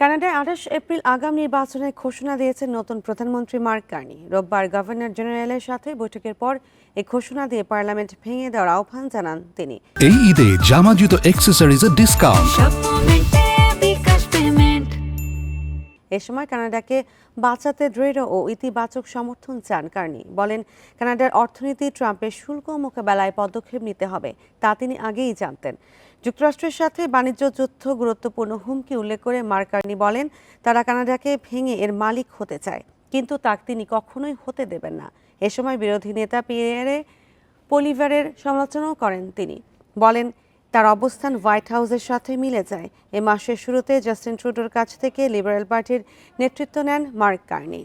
কানাডায় আঠাশ এপ্রিল আগাম নির্বাচনের ঘোষণা দিয়েছেন নতুন প্রধানমন্ত্রী মার্ক কার্নি। রোববার গভর্নর জেনারেলের সাথে বৈঠকের পর এই ঘোষণা দিয়ে পার্লামেন্ট ভেঙে দেওয়ার আহ্বান জানান তিনি। এই ঈদে জামা জুতো অ্যাক্সেসরিজের ডিসকাউন্ট এ সময় কানাডাকে বাঁচাতে দৃঢ় ও ইতিবাচক সমর্থন চান কার্নি। বলেন কানাডার অর্থনীতি ট্রাম্পের শুল্ক মোকাবেলায় পদক্ষেপ নিতে হবে তা তিনি আগেই জানতেন। যুক্তরাষ্ট্রের সাথে বাণিজ্য যুদ্ধ গুরুত্বপূর্ণ হুমকি উল্লেখ করে মার্ক কার্নি বলেন, তারা কানাডাকে ভেঙে এর মালিক হতে চায়, কিন্তু তা তিনি কখনোই হতে দেবেন না। এ সময় বিরোধী নেতা পিয়েরে পলিভারের সমালোচনাও করেন তিনি। বলেন, তার অবস্থান হোয়াইট হাউসের সাথে মিলে যায়। এ মাসের শুরুতে জাস্টিন ট্রুডোর কাছ থেকে লিবারেল পার্টির নেতৃত্ব নেন মার্ক কার্নি